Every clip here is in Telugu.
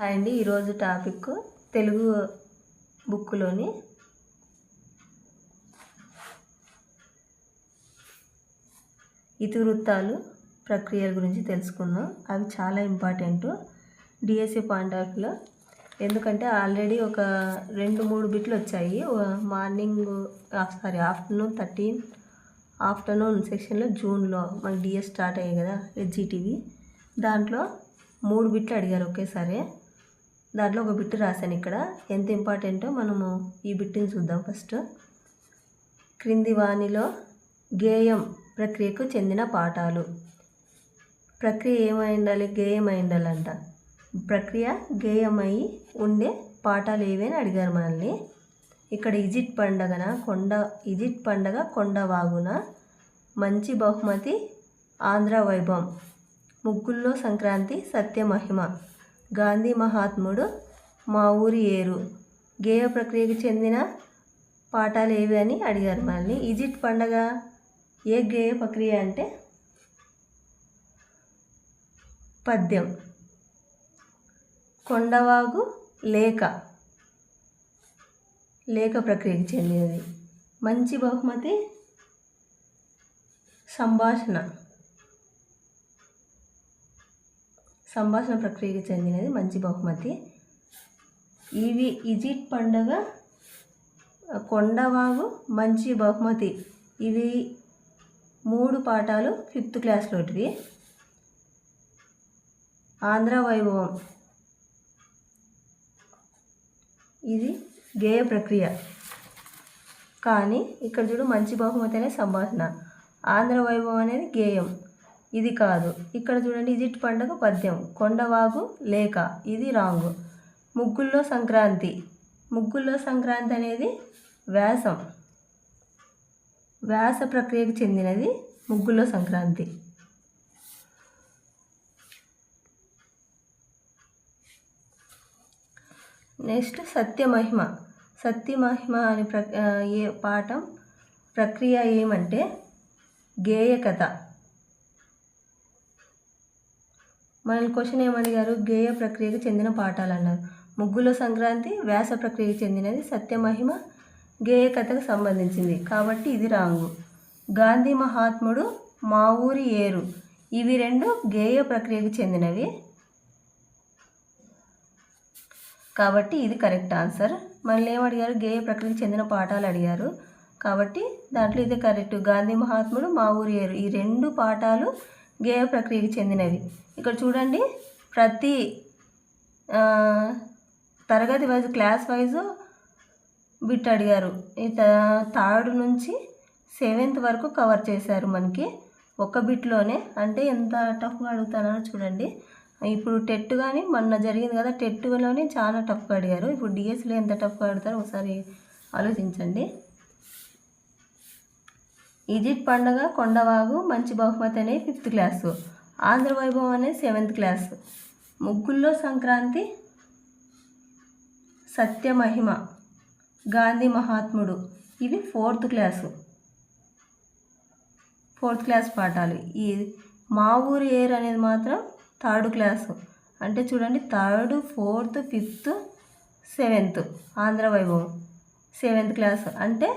హాయ్ అండి ఈరోజు టాపిక్ తెలుగు బుక్లోని ఇతివృత్తాలు ప్రక్రియల గురించి తెలుసుకుందాం. అవి చాలా ఇంపార్టెంట్. డిఎస్సి పాయింట్ ఆఫ్ వ్యూలో. ఎందుకంటే ఆల్రెడీ ఒక రెండు మూడు బిట్లు వచ్చాయి. Morning sorry afternoon thirteen afternoon సెక్షన్లో జూన్లో మనకి డిఎస్ స్టార్ట్ అయ్యాయి కదా హెచ్జిటివి దాంట్లో మూడు బిట్లు అడిగారు ఒకేసారి. దాంట్లో ఒక బిట్టు రాశాను ఇక్కడ. ఎంత ఇంపార్టెంటో మనము ఈ బిట్టుని చూద్దాం ఫస్ట్. క్రింది వాణిలో గేయం ప్రక్రియకు చెందిన పాఠాలు. ప్రక్రియ ఏమై ఉండాలి గేయం ఉండాలంట ప్రక్రియ గేయమై ఉండే పాఠాలు ఏవి అని అడిగారు మనల్ని. ఇక్కడ ఇజిట్ పండగన కొండ ఇజిట్ పండగ కొండవాగున మంచి బహుమతి ఆంధ్ర వైభవం. ముగ్గుల్లో సంక్రాంతి సత్యమహిమ. గాంధీ మహాత్ముడు మా ఊరి ఏరు. గేయ ప్రక్రియకు చెందిన పాఠాలు ఏవి అని అడిగారు మళ్ళీ ఈజిప్ట్ పండగ ఏ గేయ ప్రక్రియ అంటే పద్యం. కొండవాగు లేఖ లేఖ ప్రక్రియకు చెందినది. మంచి బహుమతి సంభాషణ. సంభాషణ ప్రక్రియకు చెందినది మంచి బహుమతి. ఇవి ఇజిట్ పండగ కొండవాగు మంచి బహుమతి. ఇవి మూడు పాఠాలు ఫిఫ్త్ క్లాస్లోటివి. ఆంధ్ర వైభవం. ఇది గేయ ప్రక్రియ. కానీ ఇక్కడ చూడు మంచి బహుమతి అనే సంభాషణ. ఆంధ్ర వైభవం అనేది గేయం. ఇది కాదు. ఇక్కడ చూడండి ఇజిట్ పండుగ పద్యం. కొండవాగు లేక. ఇది రాంగు. ముగ్గుల్లో సంక్రాంతి. ముగ్గుల్లో సంక్రాంతి అనేది వ్యాసం. వ్యాస ప్రక్రియకు చెందినది ముగ్గుల్లో సంక్రాంతి. నెక్స్ట్ సత్యమహిమ. సత్యమహిమ అనే ప్ర ఏ పాఠం ప్రక్రియ ఏమంటే గేయ కథ మనల్ని క్వశ్చన్ ఏమడిగారు? గేయ ప్రక్రియకు చెందిన పాఠాలు అన్నారు ముగ్గులో సంక్రాంతి వ్యాస ప్రక్రియకు చెందినది సత్యమహిమ గేయ కథకు సంబంధించింది. కాబట్టి ఇది రాంగు. గాంధీ మహాత్ముడు మా ఊరి ఏరు. ఇవి రెండు గేయ ప్రక్రియకు చెందినవి. కాబట్టి ఇది కరెక్ట్ ఆన్సర్. మళ్ళీ ఏమడిగారు? గేయ ప్రక్రియకు చెందిన పాఠాలు అడిగారు. కాబట్టి దాంట్లో ఇదే కరెక్ట్. గాంధీ మహాత్ముడు మా ఊరి ఏరు. ఈ రెండు పాఠాలు గేయ ప్రక్రియకు చెందినవి. ఇక్కడ చూడండి ప్రతి తరగతి వైజ్ క్లాస్ వైజ్ బిట్ అడిగారు. థర్డ్ నుంచి సెవెంత్ వరకు కవర్ చేశారు మనకి. ఒక బిట్లోనే అంటే ఎంత టఫ్గా అడుగుతానో చూడండి. ఇప్పుడు టెట్ కానీ మొన్న జరిగింది కదా టెట్లోనే చాలా టఫ్గా అడిగారు. ఇప్పుడు డిఎస్లో ఎంత టఫ్గా అడుగుతారో ఒకసారి ఆలోచించండి. ఈజిప్ట్ పండుగ కొండవాగు మంచి బహుమతి అనే ఫిఫ్త్ క్లాసు ఆంధ్ర వైభవం అనే సెవెంత్ క్లాస్ ముగ్గుల్లో సంక్రాంతి సత్యమహిమ గాంధీ మహాత్ముడు. ఇవి ఫోర్త్ క్లాసు ఫోర్త్ క్లాస్ పాఠాలు. ఈ మా ఊరు ఏర్ అనేది మాత్రం థర్డ్ క్లాసు అంటే చూడండి third fourth fifth seventh Andhra వైభవం. సెవెంత్ క్లాస్ అంటే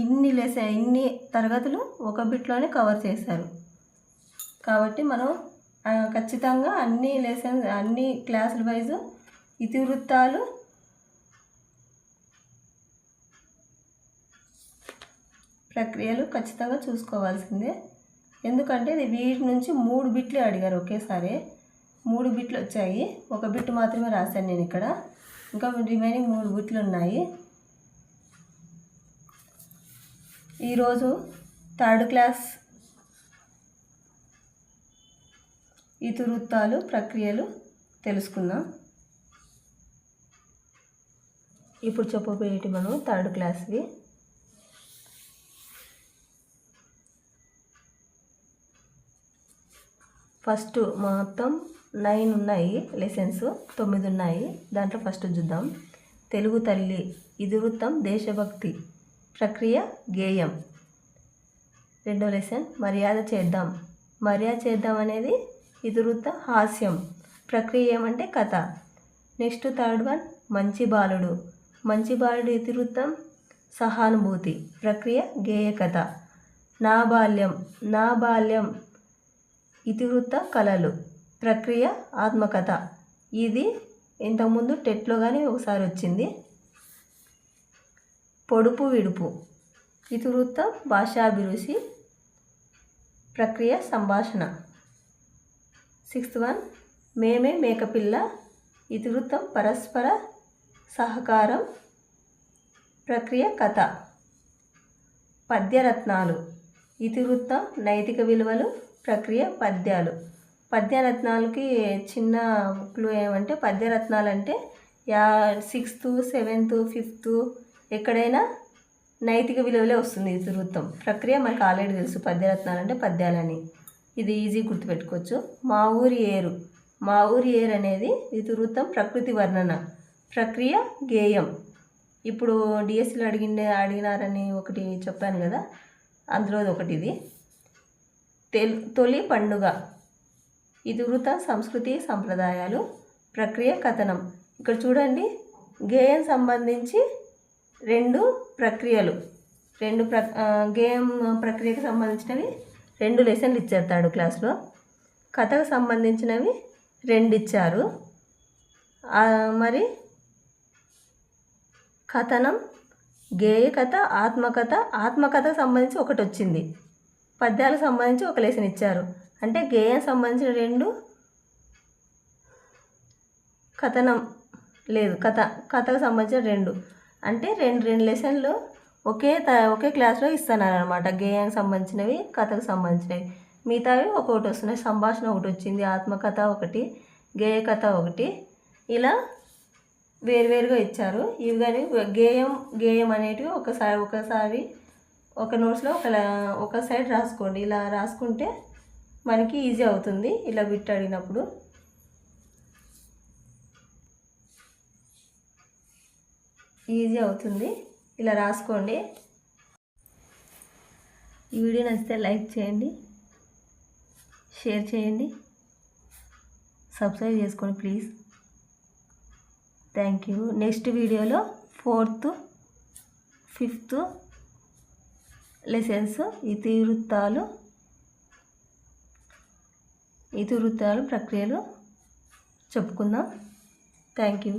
ఇన్ని లెస ఇన్ని తరగతులు ఒక బిట్లోనే కవర్ చేశారు. కాబట్టి మనం ఖచ్చితంగా అన్ని లెసన్ అన్ని క్లాసుల వైజ్ ఇతివృత్తాలు ప్రక్రియలు ఖచ్చితంగా చూసుకోవాల్సిందే. ఎందుకంటే ఇది వీటి నుంచి మూడు బిట్లు అడిగారు ఒకేసారి. మూడు బిట్లు వచ్చాయి. ఒక బిట్ మాత్రమే రాశాను నేను ఇక్కడ. ఇంకా రిమైనింగ్ మూడు బిట్లు ఉన్నాయి. ఈరోజు థర్డ్ క్లాస్ ఇతివృత్తాలు ప్రక్రియలు తెలుసుకుందాం. ఇప్పుడు చెప్పబోయేటి మనం థర్డ్ క్లాస్వి. ఫస్ట్ మొత్తం నైన్ ఉన్నాయి లెసన్స్ తొమ్మిది ఉన్నాయి. దాంట్లో ఫస్ట్ చూద్దాం. తెలుగు తల్లి ఇతివృత్తం దేశభక్తి. ప్రక్రియ గేయం. రెండో లెసన్ మర్యాద చేద్దాం. మర్యాద చేద్దాం అనేది ఇతివృత్త హాస్యం. ప్రక్రియ ఏమంటే కథ. నెక్స్ట్ థర్డ్ వన్ మంచి బాలుడు. మంచి బాలుడు ఇతివృత్తం సహానుభూతి. ప్రక్రియ గేయ కథ. నా బాల్యం నా బాల్యం ఇతివృత్త కళలు. ప్రక్రియ ఆత్మకథ. ఇది ఇంతకుముందు టెట్లో కానీ ఒకసారి వచ్చింది. పొడుపు విడుపు. ఇతివృత్తం భాషాభిరుచి ప్రక్రియ సంభాషణ. Sixth one. మేమే మేకపిల్ల ఇతివృత్తం పరస్పర సహకారం ప్రక్రియ కథ. పద్యరత్నాలు. ఇతివృత్తం నైతిక విలువలు ప్రక్రియ పద్యాలు. పద్యరత్నాలకి చిన్న క్లూ ఏమంటే పద్యరత్నాలు అంటే యా సిక్స్త్ సెవెంత్ ఫిఫ్త్ ఎక్కడైనా నైతిక విలువలే వస్తుంది ఇతివృత్తం ప్రక్రియ మనకు ఆల్రెడీ తెలుసు. పద్యరత్నాలు అంటే పద్యాలని. ఇది ఈజీ గుర్తుపెట్టుకోవచ్చు. మా ఊరి ఏరు. మా ఊరి ఏరు అనేది ఇతివృత్తం ప్రకృతి వర్ణన. ప్రక్రియ గేయం. ఇప్పుడు డిఎస్సీలో అడిగిండే అడిగినారని ఒకటి చెప్పాను కదా. అందులో ఒకటి ఇది. తెల్ తొలి పండుగ. ఇతివృత సంస్కృతి సంప్రదాయాలు. ప్రక్రియ కథనం. ఇక్కడ చూడండి. గేయం సంబంధించి రెండు ప్రక్రియలు. రెండు ప్ర గేయం ప్రక్రియకు సంబంధించినవి రెండు లెసన్లు ఇచ్చారు థర్డ్ క్లాస్లో. కథకు సంబంధించినవి రెండు ఇచ్చారు. మరి కథనం గేయ కథ ఆత్మకథ ఆత్మకథకు సంబంధించి ఒకటి వచ్చింది పద్యాలకు సంబంధించి ఒక లెసన్ ఇచ్చారు. అంటే గేయం సంబంధించిన రెండు కథనం లేదు కథ కథకు సంబంధించిన రెండు. అంటే రెండు రెండు లెసన్లు ఒకే త ఒకే క్లాస్లో ఇస్తున్నారు అనమాట గేయానికి సంబంధించినవి కథకు సంబంధించినవి. మిగతావి ఒకటి వస్తున్నాయి. సంభాషణ ఒకటి వచ్చింది ఆత్మకథ ఒకటి గేయ కథ ఒకటి. ఇలా వేరువేరుగా ఇచ్చారు. ఇవి కానీ గేయం గేయం అనేటివి ఒకసారి ఒకసారి ఒక నోట్స్లో ఒక ఒక సైడ్ రాసుకోండి. ఇలా రాసుకుంటే మనకి ఈజీ అవుతుంది. ఇలా బిట్ అడిగినప్పుడు. ఈజీ అవుతుంది. ఇలా రాసుకోండి. ఈ వీడియో నచ్చితే లైక్ చేయండి. షేర్ చేయండి. సబ్స్క్రైబ్ చేసుకోండి ప్లీజ్. Thank you. నెక్స్ట్ వీడియోలో ఫోర్త్ ఫిఫ్త్ లెసన్స్ ఇతివృత్తాలు ఇతివృత్తాలు ప్రక్రియలు చెప్పుకుందాం. Thank you.